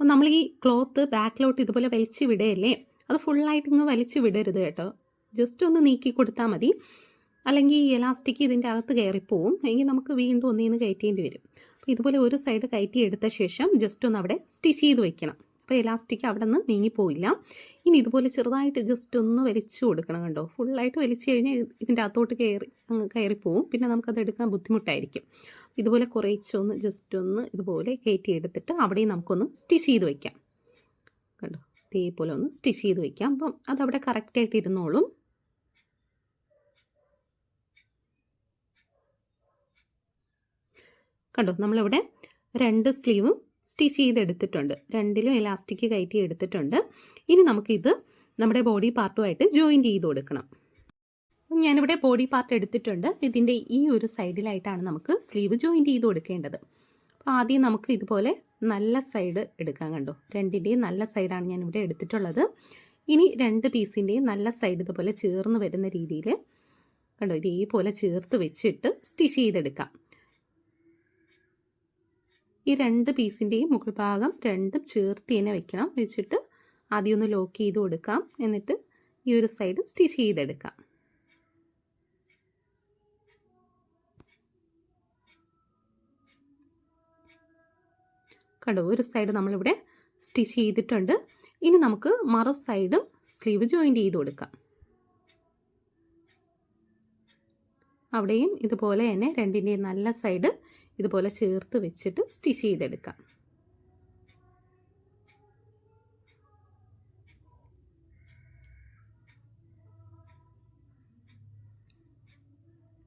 നമ്മൾ ഈ ക്ലോത്ത് ബാക്കിലോട്ട് ഇതുപോലെ വലിച്ചു വിടുകയല്ലേ അത് ഫുള്ളായിട്ട് ഇങ്ങ് വലിച്ചു വിടരുത് കേട്ടോ. ജസ്റ്റ് ഒന്ന് നീക്കി കൊടുത്താൽ മതി. അല്ലെങ്കിൽ ഈ എലാസ്റ്റിക് ഇതിന്റെ അകത്ത് കയറിപ്പോവും എങ്കിൽ നമുക്ക് വീണ്ടും ഒന്നിന്ന് കയറ്റേണ്ടി വരും. അപ്പോൾ ഇതുപോലെ ഒരു സൈഡ് കയറ്റി എടുത്ത ശേഷം ജസ്റ്റ് ഒന്ന് അവിടെ സ്റ്റിച്ച് ചെയ്ത് വെക്കണം. അപ്പോൾ എലാസ്റ്റിക് അവിടെ നിന്ന് നീങ്ങിപ്പോയില്ല ഇനി ഇതുപോലെ ചെറുതായിട്ട് ജസ്റ്റ് ഒന്ന് വലിച്ചു കൊടുക്കണം കണ്ടോ? ഫുള്ളായിട്ട് വലിച്ചു കഴിഞ്ഞാൽ ഇതിന്റെ അകത്തോട്ട് കയറി അങ്ങ് കയറിപ്പോവും പിന്നെ നമുക്കത് എടുക്കാൻ ബുദ്ധിമുട്ടായിരിക്കും. ഇതുപോലെ കുറേച്ചൊന്ന് ജസ്റ്റ് ഒന്ന് ഇതുപോലെ കയറ്റി എടുത്തിട്ട് അവിടെയും നമുക്കൊന്ന് സ്റ്റിച്ച് ചെയ്ത് വയ്ക്കാം കണ്ടോ? ഇതേപോലെ ഒന്ന് സ്റ്റിച്ച് ചെയ്ത് വയ്ക്കാം അപ്പം അതവിടെ കറക്റ്റായിട്ട് ഇരുന്നോളും. കണ്ടോ നമ്മളിവിടെ രണ്ട് സ്ലീവും സ്റ്റിച്ച് ചെയ്തെടുത്തിട്ടുണ്ട്. രണ്ടിലും ഇലാസ്റ്റിക് കയറ്റി എടുത്തിട്ടുണ്ട്. ഇനി നമുക്കിത് നമ്മുടെ ബോഡി പാർട്ടുമായിട്ട് ജോയിന്റ് ചെയ്ത് കൊടുക്കണം. ഞാനിവിടെ ബോഡി പാർട്ട് എടുത്തിട്ടുണ്ട്. ഇതിന്റെ ഈ ഒരു സൈഡിലായിട്ടാണ് നമുക്ക് സ്ലീവ് ജോയിന്റ് ചെയ്ത് കൊടുക്കേണ്ടത്. അപ്പോൾ ആദ്യം നമുക്ക് ഇതുപോലെ നല്ല സൈഡ് എടുക്കാൻ കണ്ടോ. രണ്ടിന്റെയും നല്ല സൈഡാണ് ഞാൻ ഇവിടെ എടുത്തിട്ടുള്ളത്. ഇനി രണ്ട് പീസിന്റെയും നല്ല സൈഡ് ഇതുപോലെ ചേർന്ന് വരുന്ന രീതിയിൽ കണ്ടോ ഇതേപോലെ ചേർത്ത് വെച്ചിട്ട് സ്റ്റിച്ച് ചെയ്തെടുക്കാം. ഈ രണ്ട് പീസിന്റെയും മുകൾ ഭാഗം രണ്ടും ചേർത്ത് തന്നെ വെക്കണം. വെച്ചിട്ട് ആദ്യം ഒന്ന് ലോക്ക് ചെയ്ത് കൊടുക്കാം. എന്നിട്ട് ഈ ഒരു സൈഡ് സ്റ്റിച്ച് ചെയ്തെടുക്കാം. കണ്ടോ ഒരു സൈഡ് നമ്മളിവിടെ സ്റ്റിച്ച് ചെയ്തിട്ടുണ്ട്. ഇനി നമുക്ക് മറു സൈഡും സ്ലീവ് ജോയിന്റ് ചെയ്ത് കൊടുക്കാം. അവിടെയും ഇതുപോലെ തന്നെ രണ്ടിന്റെയും നല്ല സൈഡ് ഇതുപോലെ ചേർത്ത് വെച്ചിട്ട് സ്റ്റിച്ച് ചെയ്തെടുക്കാം.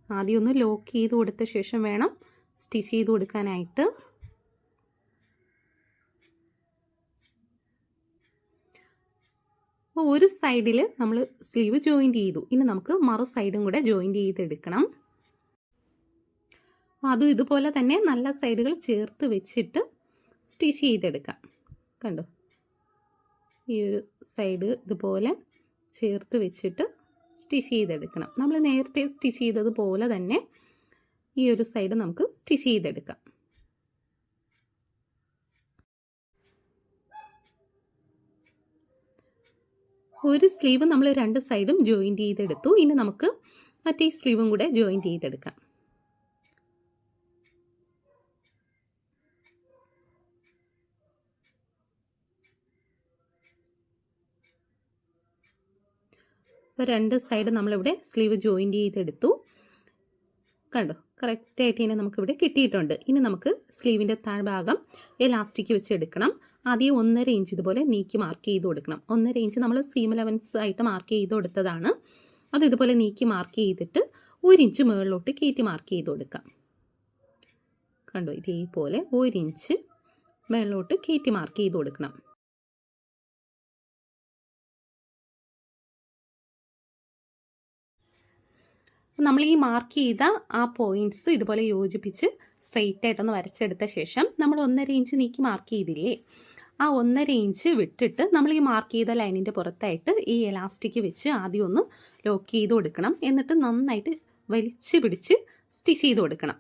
ആദ്യം ഒന്ന് ലോക്ക് ചെയ്ത് കൊടുത്ത ശേഷം വേണം സ്റ്റിച്ച് ചെയ്ത് കൊടുക്കാനായിട്ട്. ഒരു സൈഡിൽ നമ്മൾ സ്ലീവ് ജോയിന്റ് ചെയ്തു. ഇനി നമുക്ക് മറു സൈഡും കൂടെ ജോയിന്റ് ചെയ്തെടുക്കണം. അതും ഇതുപോലെ തന്നെ നല്ല സൈഡുകൾ ചേർത്ത് വെച്ചിട്ട് സ്റ്റിച്ച് ചെയ്തെടുക്കാം. കണ്ടോ? ഈ ഒരു സൈഡ് ഇതുപോലെ ചേർത്ത് വെച്ചിട്ട് സ്റ്റിച്ച് ചെയ്തെടുക്കണം. നമ്മൾ നേരത്തെ സ്റ്റിച്ച് ചെയ്തതുപോലെ തന്നെ ഈ ഒരു സൈഡ് നമുക്ക് സ്റ്റിച്ച് ചെയ്തെടുക്കാം. ഒരു സ്ലീവ് നമ്മൾ രണ്ട് സൈഡും ജോയിന്റ് ചെയ്തെടുത്തു. ഇനി നമുക്ക് മറ്റേ സ്ലീവും കൂടെ ജോയിന്റ് ചെയ്തെടുക്കാം. അപ്പോൾ രണ്ട് സൈഡ് നമ്മളിവിടെ സ്ലീവ് ജോയിന്റ് ചെയ്തെടുത്തു. കണ്ടോ? കറക്റ്റായിട്ട് തന്നെ നമുക്കിവിടെ കിട്ടിയിട്ടുണ്ട്. ഇനി നമുക്ക് സ്ലീവിന്റെ താഴ്ഭാഗം എലാസ്റ്റിക് വെച്ച് എടുക്കണം. ആദ്യം ഒന്നര ഇഞ്ച് ഇതുപോലെ നീക്കി മാർക്ക് ചെയ്ത് കൊടുക്കണം. ഒന്നര ഇഞ്ച് നമ്മൾ സീം ലെവൻസ് ആയിട്ട് മാർക്ക് ചെയ്ത് കൊടുത്തതാണ്. അത് ഇതുപോലെ നീക്കി മാർക്ക് ചെയ്തിട്ട് ഒരു ഇഞ്ച് മുകളിലോട്ട് കയറ്റി മാർക്ക് ചെയ്ത് കൊടുക്കാം. കണ്ടോ? ഇതേപോലെ ഒരു ഇഞ്ച് മുകളിലോട്ട് കയറ്റി മാർക്ക് ചെയ്ത് കൊടുക്കണം. നമ്മൾ ഈ മാർക്ക് ചെയ്ത ആ പോയിന്റ്സ് ഇതുപോലെ യോജിപ്പിച്ച് സ്ട്രെയിറ്റ് ആയിട്ടൊന്ന് വരച്ചെടുത്ത ശേഷം നമ്മൾ ഒന്നര ഇഞ്ച് നീക്കി മാർക്ക് ചെയ്തില്ലേ? ആ ഒന്നര ഇഞ്ച് വിട്ടിട്ട് നമ്മൾ ഈ മാർക്ക് ചെയ്ത ലൈനിന്റെ പുറത്തായിട്ട് ഈ എലാസ്റ്റിക് വെച്ച് ആദ്യം ഒന്ന് ലോക്ക് ചെയ്ത് കൊടുക്കണം. എന്നിട്ട് നന്നായിട്ട് വലിച്ചു പിടിച്ച് സ്റ്റിച്ച് ചെയ്ത് കൊടുക്കണം.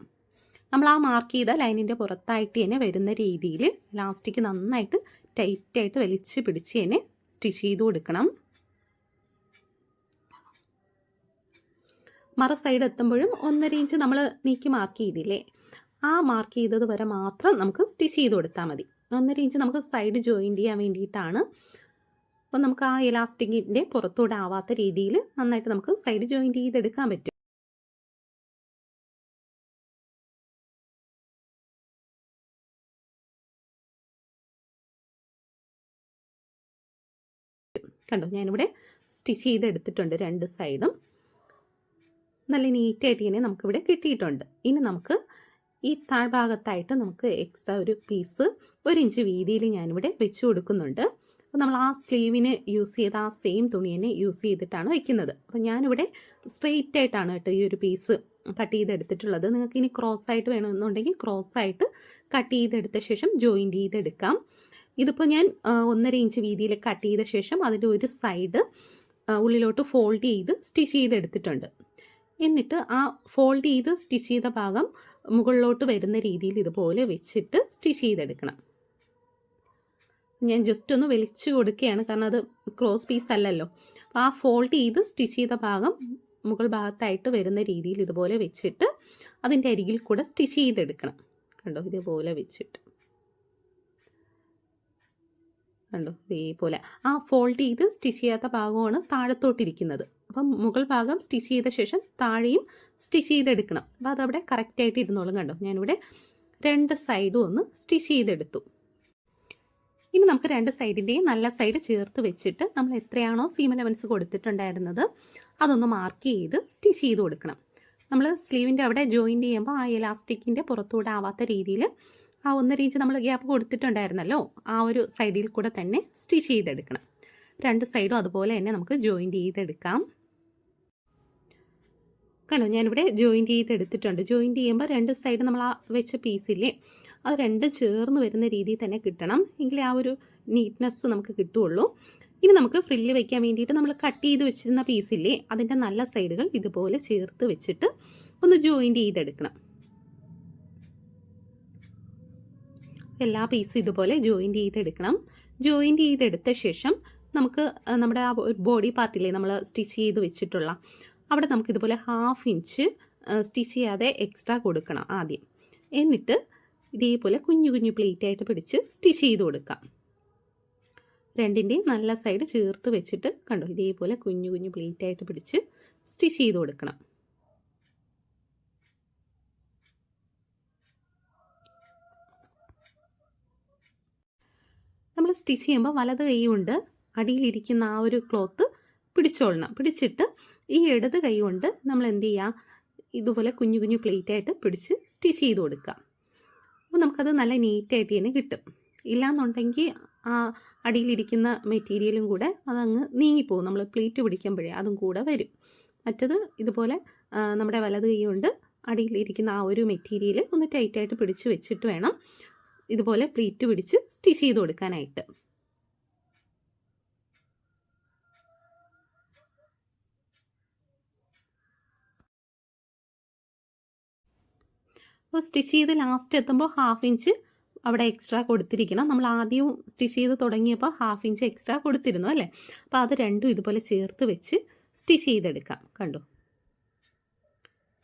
നമ്മൾ ആ മാർക്ക് ചെയ്ത ലൈനിന്റെ പുറത്തായിട്ട് തന്നെ വരുന്ന രീതിയിൽ ലാസ്റ്റിക്ക് നന്നായിട്ട് ടൈറ്റായിട്ട് വലിച്ച് പിടിച്ച് തന്നെ സ്റ്റിച്ച് ചെയ്ത് കൊടുക്കണം. മറ സൈഡ് എത്തുമ്പോഴും ഒന്നര ഇഞ്ച് നമ്മൾ നീക്കി മാർക്ക് ചെയ്തില്ലേ? ആ മാർക്ക് ചെയ്തത് വരെ മാത്രം നമുക്ക് സ്റ്റിച്ച് ചെയ്ത് കൊടുത്താൽ മതി. ഒന്നര ഇഞ്ച് നമുക്ക് സൈഡ് ജോയിന്റ് ചെയ്യാൻ വേണ്ടിയിട്ടാണ്. അപ്പോൾ നമുക്ക് ആ ഇലാസ്റ്റിക്കിന്റെ പുറത്തൂടെ ആവാത്ത രീതിയിൽ നന്നായിട്ട് നമുക്ക് സൈഡ് ജോയിന്റ് ചെയ്തെടുക്കാൻ പറ്റും. കണ്ടോ? ഞാനിവിടെ സ്റ്റിച്ച് ചെയ്തെടുത്തിട്ടുണ്ട് രണ്ട് സൈഡും നല്ല നീറ്റായിട്ട് ഇങ്ങനെ നമുക്കിവിടെ കിട്ടിയിട്ടുണ്ട്. ഇനി നമുക്ക് ഈ താഴ്ഭാഗത്തായിട്ട് നമുക്ക് എക്സ്ട്രാ ഒരു പീസ് ഒരു ഇഞ്ച് വീതിയിൽ ഞാനിവിടെ വെച്ച് കൊടുക്കുന്നുണ്ട്. അപ്പോൾ നമ്മൾ ആ സ്ലീവിന് യൂസ് ചെയ്ത ആ സെയിം തുണി തന്നെ യൂസ് ചെയ്തിട്ടാണ് വെക്കുന്നത്. അപ്പോൾ ഞാനിവിടെ സ്ട്രെയിറ്റ് ആയിട്ടാണ് കേട്ടോ ഈ ഒരു പീസ് കട്ട് ചെയ്തെടുത്തിട്ടുള്ളത്. നിങ്ങൾക്ക് ഇനി ക്രോസ് ആയിട്ട് വേണമെന്നുണ്ടെങ്കിൽ ക്രോസ് ആയിട്ട് കട്ട് ചെയ്തെടുത്ത ശേഷം ജോയിന്റ് ചെയ്തെടുക്കാം. ഇതിപ്പോൾ ഞാൻ ഒന്നര ഇഞ്ച് വീതിയിൽ കട്ട് ചെയ്ത ശേഷം അതിന്റെ ഒരു സൈഡ് ഉള്ളിലോട്ട് ഫോൾഡ് ചെയ്ത് സ്റ്റിച്ച് ചെയ്തെടുത്തിട്ടുണ്ട്. എന്നിട്ട് ആ ഫോൾഡ് ചെയ്ത് സ്റ്റിച്ച് ചെയ്ത ഭാഗം മുകളിലോട്ട് വരുന്ന രീതിയിൽ ഇതുപോലെ വെച്ചിട്ട് സ്റ്റിച്ച് ചെയ്തെടുക്കണം. ഞാൻ ജസ്റ്റ് ഒന്ന് വലിച്ചു കൊടുക്കുകയാണ്. കാരണം അത് ക്രോസ് പീസ് അല്ലല്ലോ. ആ ഫോൾഡ് ചെയ്ത് സ്റ്റിച്ച് ചെയ്ത ഭാഗം മുകൾ ഭാഗത്തായിട്ട് വരുന്ന രീതിയിൽ ഇതുപോലെ വെച്ചിട്ട് അതിന്റെ അരികിൽ കൂടെ സ്റ്റിച്ച് ചെയ്തെടുക്കണം. കണ്ടോ? ഇതുപോലെ വെച്ചിട്ട്. കണ്ടോ? ഇതേപോലെ. ആ ഫോൾഡ് ചെയ്ത് സ്റ്റിച്ച് ചെയ്യാത്ത ഭാഗമാണ് താഴത്തോട്ടിരിക്കുന്നത്. അപ്പം മുകൾ ഭാഗം സ്റ്റിച്ച് ചെയ്ത ശേഷം താഴെയും സ്റ്റിച്ച് ചെയ്തെടുക്കണം. അപ്പോൾ അതവിടെ കറക്റ്റായിട്ട് ഇരുന്നോളും കണ്ടോ? ഞാനിവിടെ രണ്ട് സൈഡും ഒന്ന് സ്റ്റിച്ച് ചെയ്തെടുത്തു. ഇനി നമുക്ക് രണ്ട് സൈഡിന്റെയും നല്ല സൈഡ് ചേർത്ത് വെച്ചിട്ട് നമ്മൾ എത്രയാണോ സീം ലെവൻസ് കൊടുത്തിട്ടുണ്ടായിരുന്നത് അതൊന്ന് മാർക്ക് ചെയ്ത് സ്റ്റിച്ച് ചെയ്ത് കൊടുക്കണം. നമ്മൾ സ്ലീവിന്റെ അവിടെ ജോയിന്റ് ചെയ്യുമ്പോൾ ആ ഇലാസ്റ്റിക്കിന്റെ പുറത്തൂടെ ആവാത്ത രീതിയിൽ ആ ഒന്നര ഇഞ്ച് നമ്മൾ ഗ്യാപ്പ് കൊടുത്തിട്ടുണ്ടായിരുന്നല്ലോ ആ ഒരു സൈഡിൽ കൂടെ തന്നെ സ്റ്റിച്ച് ചെയ്തെടുക്കണം. രണ്ട് സൈഡും അതുപോലെ തന്നെ നമുക്ക് ജോയിന്റ് ചെയ്തെടുക്കാം. കണ്ടോ ഞാനിവിടെ ജോയിന്റ് ചെയ്തെടുത്തിട്ടുണ്ട്. ജോയിന്റ് ചെയ്യുമ്പോൾ രണ്ട് സൈഡ് നമ്മൾ ആ വെച്ച പീസില്ലേ അത് രണ്ടും ചേർന്ന് വരുന്ന രീതിയിൽ തന്നെ കിട്ടണം. എങ്കിലേ ആ ഒരു നീറ്റ്നെസ് നമുക്ക് കിട്ടുള്ളൂ ഇനി നമുക്ക് ഫ്രില്ല് വെക്കാൻ വേണ്ടിയിട്ട് നമ്മൾ കട്ട് ചെയ്ത് വെച്ചിരുന്ന പീസില്ലേ അതിന്റെ നല്ല സൈഡുകൾ ഇതുപോലെ ചേർത്ത് വെച്ചിട്ട് ഒന്ന് ജോയിന്റ് ചെയ്തെടുക്കണം. എല്ലാ പീസും ഇതുപോലെ ജോയിന്റ് ചെയ്തെടുക്കണം. ജോയിന്റ് ചെയ്തെടുത്ത ശേഷം നമുക്ക് നമ്മുടെ ആ ബോഡി പാർട്ടിലെ നമ്മൾ സ്റ്റിച്ച് ചെയ്ത് വെച്ചിട്ടുള്ള അവിടെ നമുക്ക് ഇതുപോലെ ഹാഫ് ഇഞ്ച് സ്റ്റിച്ച് ചെയ്യാതെ എക്സ്ട്രാ കൊടുക്കണം ആദ്യം. എന്നിട്ട് ഇതേപോലെ കുഞ്ഞു കുഞ്ഞു പ്ലേറ്റ് ആയിട്ട് പിടിച്ച് സ്റ്റിച്ച് ചെയ്ത് കൊടുക്കാം. രണ്ടിന്റെയും നല്ല സൈഡ് ചേർത്ത് വെച്ചിട്ട് കണ്ടോ ഇതേപോലെ കുഞ്ഞു കുഞ്ഞു പ്ലേറ്റ് ആയിട്ട് പിടിച്ച് സ്റ്റിച്ച് ചെയ്ത് കൊടുക്കണം. നമ്മൾ സ്റ്റിച്ച് ചെയ്യുമ്പോൾ വലത് കൈ കൊണ്ട് അടിയിലിരിക്കുന്ന ആ ഒരു ക്ലോത്ത് പിടിച്ചോളണം. പിടിച്ചിട്ട് ഈ ഇടത് കൈ കൊണ്ട് നമ്മൾ എന്ത് ചെയ്യുക ഇതുപോലെ കുഞ്ഞു കുഞ്ഞു പ്ലേറ്റ് ആയിട്ട് പിടിച്ച് സ്റ്റിച്ച് ചെയ്ത് കൊടുക്കുക. അപ്പോൾ നമുക്കത് നല്ല നീറ്റായിട്ട് തന്നെ കിട്ടും. ഇല്ലാന്നുണ്ടെങ്കിൽ ആ അടിയിലിരിക്കുന്ന മെറ്റീരിയലും കൂടെ അതങ്ങ് നീങ്ങിപ്പോകും നമ്മൾ പ്ലേറ്റ് പിടിക്കുമ്പോഴേ അതും കൂടെ വരും. മറ്റത് ഇതുപോലെ നമ്മുടെ വലത് കൈ കൊണ്ട് അടിയിലിരിക്കുന്ന ആ ഒരു മെറ്റീരിയൽ ഒന്ന് ടൈറ്റായിട്ട് പിടിച്ച് വെച്ചിട്ട് വേണം ഇതുപോലെ പ്ലീറ്റ് പിടിച്ച് സ്റ്റിച്ച് ചെയ്ത് കൊടുക്കാനായിട്ട്. അപ്പോൾ സ്റ്റിച്ച് ചെയ്ത് ലാസ്റ്റ് എത്തുമ്പോൾ ഹാഫ് ഇഞ്ച് അവിടെ എക്സ്ട്രാ കൊടുത്തിരിക്കണം. നമ്മൾ ആദ്യം സ്റ്റിച്ച് ചെയ്ത് തുടങ്ങിയപ്പോൾ ഹാഫ് ഇഞ്ച് എക്സ്ട്രാ കൊടുത്തിരുന്നു അല്ലേ? അപ്പോൾ അത് രണ്ടും ഇതുപോലെ ചേർത്ത് വെച്ച് സ്റ്റിച്ച് ചെയ്തെടുക്കാം. കണ്ടോ?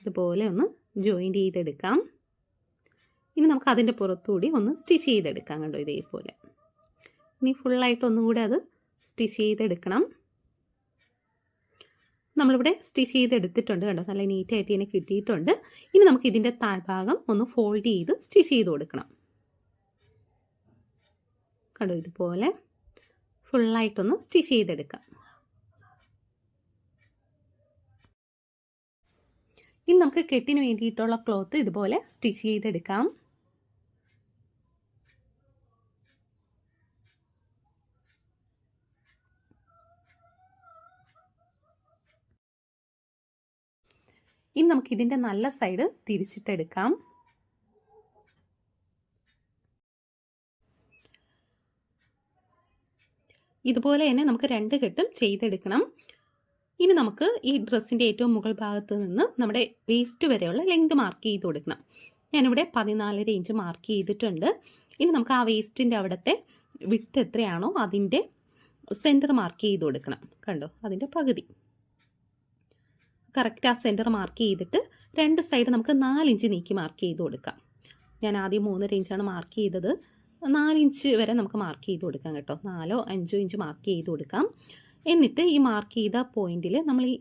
ഇതുപോലെ ഒന്ന് ജോയിന്റ് ചെയ്തെടുക്കാം. ഇനി നമുക്ക് അതിന്റെ പുറത്തുകൂടി ഒന്ന് സ്റ്റിച്ച് ചെയ്തെടുക്കാം കണ്ടോ ഇതേപോലെ. ഇനി ഫുള്ളായിട്ട് ഒന്നും കൂടി അത് സ്റ്റിച്ച് ചെയ്തെടുക്കണം. നമ്മളിവിടെ സ്റ്റിച്ച് ചെയ്തെടുത്തിട്ടുണ്ട് കണ്ടോ നല്ല നീറ്റായിട്ട് ഇതിനെ കിട്ടിയിട്ടുണ്ട്. ഇനി നമുക്ക് ഇതിന്റെ താഴ്ഭാഗം ഒന്ന് ഫോൾഡ് ചെയ്ത് സ്റ്റിച്ച് ചെയ്ത് കൊടുക്കണം. കണ്ടോ ഇതുപോലെ ഫുള്ളായിട്ടൊന്ന് സ്റ്റിച്ച് ചെയ്തെടുക്കാം. ഇനി നമുക്ക് കെട്ടിന് വേണ്ടിയിട്ടുള്ള ക്ലോത്ത് ഇതുപോലെ സ്റ്റിച്ച് ചെയ്തെടുക്കാം. ഇനി നമുക്ക് ഇതിന്റെ നല്ല സൈഡ് തിരിച്ചിട്ടെടുക്കാം. ഇതുപോലെ തന്നെ നമുക്ക് രണ്ട് കെട്ടും ചെയ്തെടുക്കണം. ഇനി നമുക്ക് ഈ ഡ്രസ്സിന്റെ ഏറ്റവും മുകൾ ഭാഗത്ത് നിന്ന് നമ്മുടെ വേസ്റ്റ് വരെയുള്ള ലെങ്ത് മാർക്ക് ചെയ്ത് കൊടുക്കണം. ഞാനിവിടെ പതിനാലര ഇഞ്ച് മാർക്ക് ചെയ്തിട്ടുണ്ട്. ഇനി നമുക്ക് ആ വേസ്റ്റിന്റെ അവിടുത്തെ വിട്ട് എത്രയാണോ അതിന്റെ സെന്റർ മാർക്ക് ചെയ്ത് കൊടുക്കണം. കണ്ടോ? അതിന്റെ പകുതി. കറക്റ്റ് ആ സെന്റർ മാർക്ക് ചെയ്തിട്ട് രണ്ട് സൈഡ് നമുക്ക് നാലിഞ്ച് നീക്കി മാർക്ക് ചെയ്ത് കൊടുക്കാം. ഞാൻ ആദ്യം മൂന്നര ഇഞ്ചാണ് മാർക്ക് ചെയ്തത്. നാലിഞ്ച് വരെ നമുക്ക് മാർക്ക് ചെയ്ത് കൊടുക്കാം കേട്ടോ. നാലോ അഞ്ചോ ഇഞ്ച് മാർക്ക് ചെയ്ത് കൊടുക്കാം. എന്നിട്ട് ഈ മാർക്ക് ചെയ്ത പോയിന്റിൽ നമ്മൾ ഈ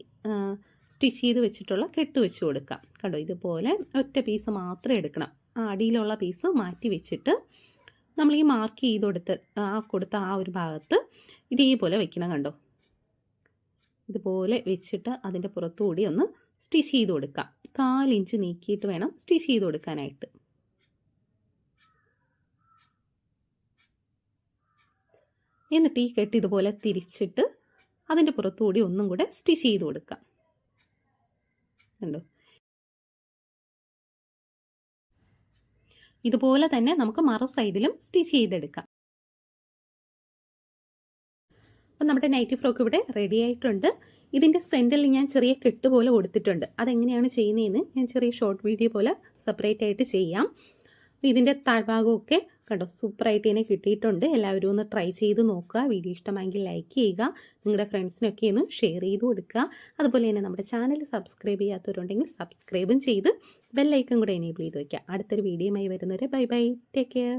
സ്റ്റിച്ച് ചെയ്ത് വെച്ചിട്ടുള്ള കെട്ട് വെച്ച് കൊടുക്കാം. കണ്ടോ? ഇതുപോലെ ഒറ്റ പീസ് മാത്രം എടുക്കണം. അടിയിലുള്ള പീസ് മാറ്റി വെച്ചിട്ട് നമ്മൾ ഈ മാർക്ക് ചെയ്ത് കൊടുത്ത് ആ കൊടുത്ത ആ ഒരു ഭാഗത്ത് ഇതേപോലെ വെക്കണം കണ്ടോ? ഇതുപോലെ വെച്ചിട്ട് അതിന്റെ പുറത്തുകൂടി ഒന്ന് സ്റ്റിച്ച് ചെയ്ത് കൊടുക്കാം. കാലിഞ്ച് നീക്കിയിട്ട് വേണം സ്റ്റിച്ച് ചെയ്ത് കൊടുക്കാനായിട്ട്. എന്നിട്ട് ഈ കെട്ട് ഇതുപോലെ തിരിച്ചിട്ട് അതിന്റെ പുറത്തുകൂടി ഒന്നും കൂടെ സ്റ്റിച്ച് ചെയ്ത് കൊടുക്കാം. കണ്ടോ? ഇതുപോലെ തന്നെ നമുക്ക് മറു സൈഡിലും സ്റ്റിച്ച് ചെയ്തെടുക്കാം. അപ്പം നമ്മുടെ നൈറ്റി ഫ്രോക്ക് ഇവിടെ റെഡി ആയിട്ടുണ്ട്. ഇതിന്റെ സെന്ററിൽ ഞാൻ ചെറിയ കെട്ട് പോലെ കൊടുത്തിട്ടുണ്ട് അതെങ്ങനെയാണ് ചെയ്യുന്നതെന്ന് ഞാൻ ചെറിയ ഷോർട്ട് വീഡിയോ പോലെ സെപ്പറേറ്റ് ആയിട്ട് ചെയ്യാം. അപ്പോൾ ഇതിന്റെ താഴ്ഭാഗമൊക്കെ കണ്ടോ സൂപ്പറായിട്ട് തന്നെ കിട്ടിയിട്ടുണ്ട്. എല്ലാവരും ഒന്ന് ട്രൈ ചെയ്ത് നോക്കുക. വീഡിയോ ഇഷ്ടമായെങ്കിൽ ലൈക്ക് ചെയ്യുക. നിങ്ങളുടെ ഫ്രണ്ട്സിനൊക്കെ ഒന്ന് ഷെയർ ചെയ്ത് കൊടുക്കുക. അതുപോലെ തന്നെ നമ്മുടെ ചാനൽ സബ്സ്ക്രൈബ് ചെയ്യാത്തവരുണ്ടെങ്കിൽ സബ്സ്ക്രൈബും ചെയ്ത് ബെല്ലൈക്കൺ കൂടെ എനേബിൾ ചെയ്ത് വയ്ക്കുക അടുത്തൊരു വീഡിയോയുമായി വരുന്നവരെ ബൈ ബൈ ടേക്ക് കെയർ